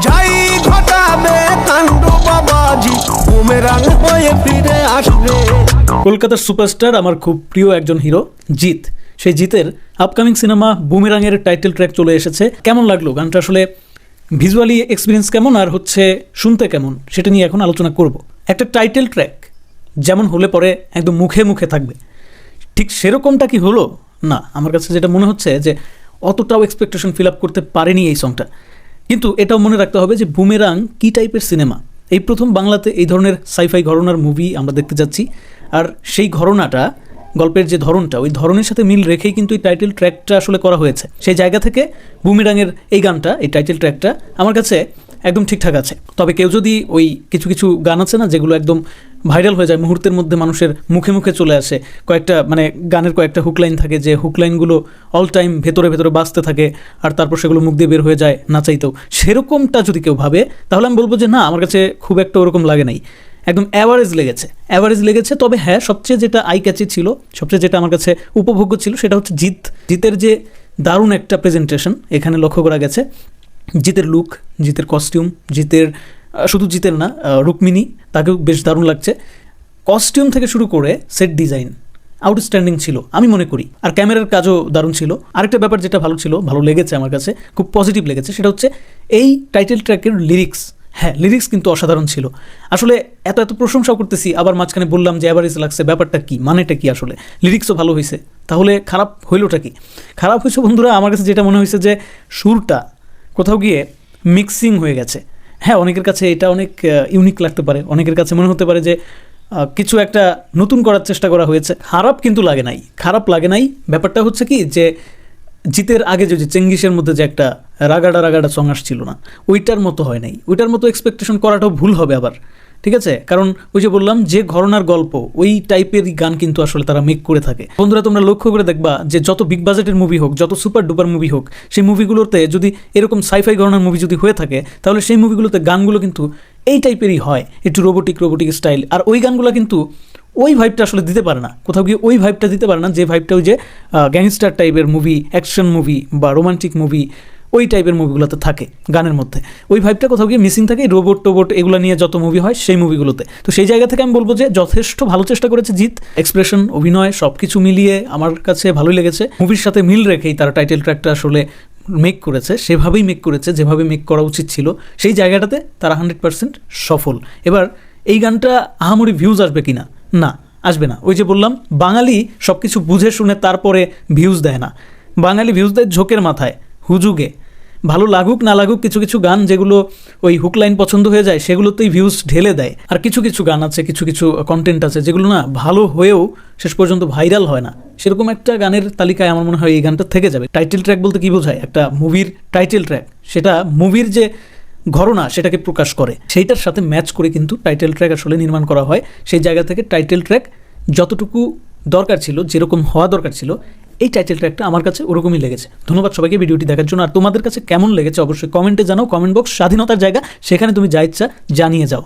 যাই ঘটাবে কাণ্ড বাবাজি, বুমেরাং হয়ে ফিরে আসবে। কলকাতার সুপারস্টার আমার খুব প্রিয় একজন হিরো, জিৎ। সেই জিতের আপকামিং সিনেমা বুমেরাঙের টাইটেল ট্র্যাক চলে এসেছে। কেমন লাগল? গানটা আসলে ভিজুয়ালি এক্সপিরিয়েন্স কেমন আর হচ্ছে শুনতে কেমন? সেটা নিয়ে এখন আলোচনা করব। একটা টাইটেল ট্র্যাক যেমন হলে পরে একদম মুখে মুখে থাকবে। ঠিক সেরকমটা কি হলো? না, আমার কাছে যেটা মনে হচ্ছে যে অতটাও এক্সপেকটেশন ফিল আপ করতে পারেনি এই সংটা কিন্তু এটাও মনে রাখতে হবে যে বুমেরাং কী টাইপের সিনেমা এই প্রথম বাংলাতে এই ধরনের সাইফাই ঘরনার মুভি আমরা দেখতে যাচ্ছি। আর সেই ঘরনাটা, গল্পের যে ধরনটা, ওই ধরনের সাথে মিল রেখেই কিন্তু এই টাইটেল ট্র্যাকটা আসলে করা হয়েছে। সেই জায়গা থেকে বুমেরাঙের এই গানটা, এই টাইটেল ট্র্যাকটা আমার কাছে একদম ঠিকঠাক আছে। তবে কেউ যদি ওই কিছু কিছু গান আছে না, যেগুলো একদম ভাইরাল হয়ে যায়, মুহূর্তের মধ্যে মানুষের মুখে মুখে চলে আসে। কয়েকটা মানে গানের কয়েকটা হুকলাইন থাকে যে হুকলাইনগুলো অল টাইম ভেতরে ভেতরে বাঁচতে থাকে আর তারপর সেগুলো মুখ দিয়ে বের হয়ে যায় না চাইতেও সেরকমটা যদি কেউ ভাবে, তাহলে আমি বলব যে না, আমার কাছে খুব একটা ওরকম লাগে নাই। একদম অ্যাভারেজ লেগেছে। অ্যাভারেজ লেগেছে, তবে হ্যাঁ সবচেয়ে যেটা আই ক্যাচি ছিল, সবচেয়ে যেটা আমার কাছে উপভোগ্য ছিল, সেটা হচ্ছে জিত জিতের যে দারুণ একটা প্রেজেন্টেশন এখানে লক্ষ্য করা গেছে। জিতের লুক জিতের কস্টিউম জিতের শুধু জিতেন না রুক্মিণী, তাকেও বেশ দারুণ লাগছে। কস্টিউম থেকে শুরু করে সেট ডিজাইন আউটস্ট্যান্ডিং ছিল, আমি মনে করি। আর ক্যামেরার কাজও দারুণ ছিল। আরেকটা ব্যাপার যেটা ভালো ছিল, ভালো লেগেছে আমার কাছে, খুব পজিটিভ লেগেছে, সেটা হচ্ছে এই টাইটেল ট্র্যাকের লিরিক্স হ্যাঁ লিরিক্স কিন্তু অসাধারণ ছিল। আসলে এত এত প্রশংসাও করতেছি, আবার মাঝখানে বললাম যে অ্যাভারেজ লাগছে, ব্যাপারটা কী, মানেটা কি আসলে? লিরিক্সও ভালো হয়েছে তাহলে খারাপ হইলোটা কি? খারাপ হয়েছে বন্ধুরা, আমার কাছে যেটা মনে হয়েছে যে সুরটা কোথাও গিয়ে মিক্সিং হয়ে গেছে। হ্যাঁ অনেকের কাছে এটা অনেক ইউনিক লাগতে পারে। অনেকের কাছে মনে হতে পারে যে কিছু একটা নতুন করার চেষ্টা করা হয়েছে। খারাপ কিন্তু লাগে নাই। খারাপ লাগে নাই। ব্যাপারটা হচ্ছে কি যে, জিতের আগে যদি চেঙ্গিসের মধ্যে যে একটা রাগাডা রাগাডা সং আসছিল না, ওইটার মতো হয় নাই। ওইটার মতো এক্সপেকটেশন করাটাও ভুল হবে আবার। ঠিক আছে? কারণ ওই যে বললাম, যে ঘরনার গল্প, ওই টাইপের গান কিন্তু আসলে তারা মেক করে থাকে। বন্ধুরা, তোমরা লক্ষ্য করে দেখবা যে যত বিগ বাজেটের মুভি হোক, যত সুপার ডুপার মুভি হোক, সেই মুভিগুলোতে যদি এরকম সাইফাই ঘরনার মুভি যদি হয়ে থাকে, তাহলে সেই মুভিগুলোতে গানগুলো কিন্তু এই টাইপেরই হয়, একটু রোবোটিক রোবোটিক স্টাইল আর ওই গানগুলো কিন্তু ওই ভাইবটা আসলে দিতে পারে না। কোথাও গিয়ে ওই ভাইবটা দিতে পারে না, যে ভাইবটা ওই যে গ্যাংস্টার টাইপের মুভি অ্যাকশন মুভি বা রোমান্টিক মুভি ওই টাইপের মুভিগুলোতে থাকে, গানের মধ্যে। ওই ভাইবটা কোথাও গিয়ে মিসিং থাকে রোবট টোবট এগুলো নিয়ে যত মুভি হয় সেই মুভিগুলোতে তো সেই জায়গা থেকে আমি বলব যে যথেষ্ট ভালো চেষ্টা করেছে জিৎ। এক্সপ্রেশন অভিনয় সব কিছু মিলিয়ে আমার কাছে ভালোই লেগেছে। মুভির সাথে মিল রেখেই তারা টাইটেল ট্র্যাকটা আসলে মেক করেছে, সেভাবেই মেক করেছে, যেভাবে মেক করা উচিত ছিল, সেই জায়গাটাতে তারা হান্ড্রেড পার্সেন্ট সফল। এবার এই গানটা আহামরি ভিউজ আসবে কিনা? না, আসবে না। ওই যে বললাম, বাঙালি সব কিছু বুঝে শুনে তারপরে ভিউজ দেয় না। বাঙালি ভিউজ দেয় ঝোঁকের মাথায়, হুজুগে। ভালো লাগুক, না লাগুক, কিছু কিছু গান যেগুলো ওই হুক লাইন পছন্দ হয়ে যায়, সেগুলোতেই ভিউজ ঢেলে দেয়। আর কিছু কিছু গান আছে, কিছু কিছু কন্টেন্ট আছে যেগুলো না ভালো হয়েও শেষ পর্যন্ত ভাইরাল হয় না। সেরকম একটা গানের তালিকায় আমার মনে হয় এই গানটা থেকে যাবে। টাইটেল ট্র্যাক বলতে কি বোঝায়? একটা মুভির টাইটেল ট্র্যাক সেটা মুভির যে ঘটনা সেটাকে প্রকাশ করে। সেইটার সাথে ম্যাচ করে কিন্তু টাইটেল ট্র্যাক আসলে নির্মাণ করা হয়। সেই জায়গা থেকে টাইটেল ট্র্যাক যতটুকু দরকার ছিল, যেরকম হওয়া দরকার ছিল এই টাইটেলটা একটা আমার কাছে ওরকমই লেগেছে। ধন্যবাদ সবাইকে ভিডিওটি দেখার জন্য। আর তোমাদের কাছে কেমন লেগেছে অবশ্যই কমেন্টে জানাও। কমেন্ট বক্স স্বাধীনতার জায়গা। সেখানে তুমি যা ইচ্ছা জানিয়ে যাও।